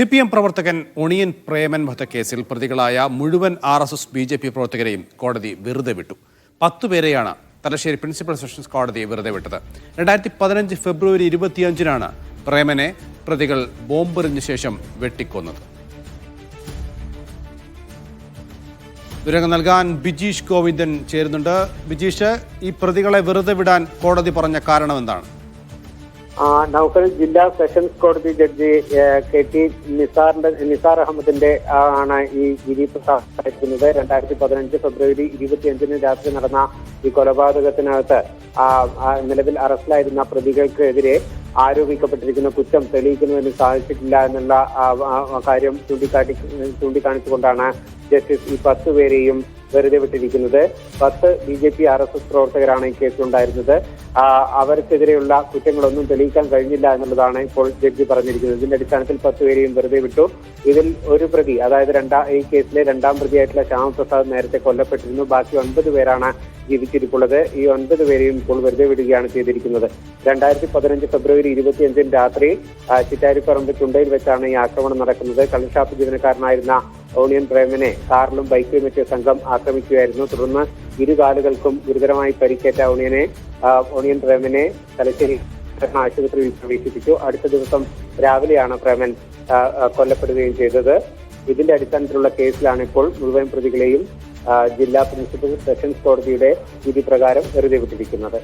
C P M പ്രവർത്തകൻ onion Preman വധക്കേസിൽ പ്രതികളായ മുഴുവൻ R S S B J P പ്രവർത്തകരെയും കോടതി വെറുതെ വിട്ടു. പത്തു പേരെയാണ് തലശ്ശേരി പ്രിൻസിപ്പൽ സെഷൻസ് കോടതി വെറുതെ വിട്ടത്. രണ്ടായിരത്തി പതിനഞ്ച് ഫെബ്രുവരി ഇരുപത്തിയഞ്ചിനാണ് പ്രേമനെ പ്രതികൾ ബോംബെറിഞ്ഞ ശേഷം വെട്ടിക്കൊന്നത്. വിവരങ്ങൾ നൽകാൻ ബിജീഷ് ഗോവിന്ദൻ ചേരുന്നുണ്ട്. ബിജീഷ് ഈ പ്രതികളെ വെറുതെ വിടാൻ കോടതി പറഞ്ഞ കാരണം എന്താണ്? നൗഫൽ ജില്ലാ സെഷൻസ് കോടതി ജഡ്ജി കെ ടി നിസാറിന്റെ നിസാർ അഹമ്മദിന്റെ ആണ് ഈ വിധി പ്രസ്താവിക്കുന്നത് രണ്ടായിരത്തി പതിനഞ്ച് ഫെബ്രുവരി ഇരുപത്തിയഞ്ചിന് രാത്രി നടന്ന ഈ കൊലപാതകത്തിനകത്ത് നിലവിൽ അറസ്റ്റിലായിരുന്ന പ്രതികൾക്കെതിരെ ആരോപിക്കപ്പെട്ടിരിക്കുന്ന കുറ്റം തെളിയിക്കുന്നതിന് സാധിച്ചിട്ടില്ല എന്നുള്ള കാര്യം ചൂണ്ടിക്കാട്ടി ചൂണ്ടിക്കാണിച്ചുകൊണ്ടാണ് ജസ്റ്റിസ് ഈ പത്ത് പേരെയും വെറുതെ വിട്ടിരിക്കുന്നത്. പത്ത് B J P R S S പ്രവർത്തകരാണ് ഈ കേസിലുണ്ടായിരുന്നത് അവർക്കെതിരെയുള്ള കുറ്റങ്ങളൊന്നും തെളിയിക്കാൻ കഴിഞ്ഞില്ല എന്നുള്ളതാണ് ഇപ്പോൾ ജഡ്ജി പറഞ്ഞിരിക്കുന്നത്. ഇതിന്റെ അടിസ്ഥാനത്തിൽ പത്ത് പേരെയും വെറുതെ വിട്ടു. ഇതിൽ ഒരു പ്രതി അതായത് രണ്ടാം ഈ കേസിലെ രണ്ടാം പ്രതിയായിട്ടുള്ള ശ്യാമപ്രസാദ് നേരത്തെ കൊല്ലപ്പെട്ടിരുന്നു. ബാക്കി ഒൻപത് പേരാണ് ജീവിച്ചിരിപ്പുള്ളത്. ഈ ഒൻപത് പേരെയും ഇപ്പോൾ വെറുതെ വിടുകയാണ് ചെയ്തിരിക്കുന്നത്. രണ്ടായിരത്തി പതിനഞ്ച് ഫെബ്രുവരി ഇരുപത്തിയഞ്ചിന് രാത്രി ചിറ്റാരിപ്പറമ്പ് ചുണ്ടയിൽ വെച്ചാണ് ഈ ആക്രമണം നടക്കുന്നത്. കള്ളുഷാപ്പ് ജീവനക്കാരനായിരുന്ന ഓണിയൻ പ്രേമനെ കാറിലും ബൈക്കിലും വെച്ച് സംഘം ആക്രമിക്കുകയായിരുന്നു. തുടർന്ന് ഇരു കാലുകൾക്കും ഗുരുതരമായി പരിക്കേറ്റ ഓണിയനെ ഓണിയൻ പ്രേമനെ തലശ്ശേരി ആശുപത്രിയിൽ പ്രവേശിപ്പിച്ചു. അടുത്ത ദിവസം രാവിലെയാണ് പ്രേമൻ കൊല്ലപ്പെടുകയും ചെയ്തത്. ഇതിന്റെ അടിസ്ഥാനത്തിലുള്ള കേസിലാണ് ഇപ്പോൾ മുഴുവൻ പ്രതികളെയും ജില്ലാ പ്രിൻസിപ്പൽ സെഷൻസ് കോടതിയുടെ വിധി പ്രകാരം വെറുതെ വിട്ടിരിക്കുന്നത്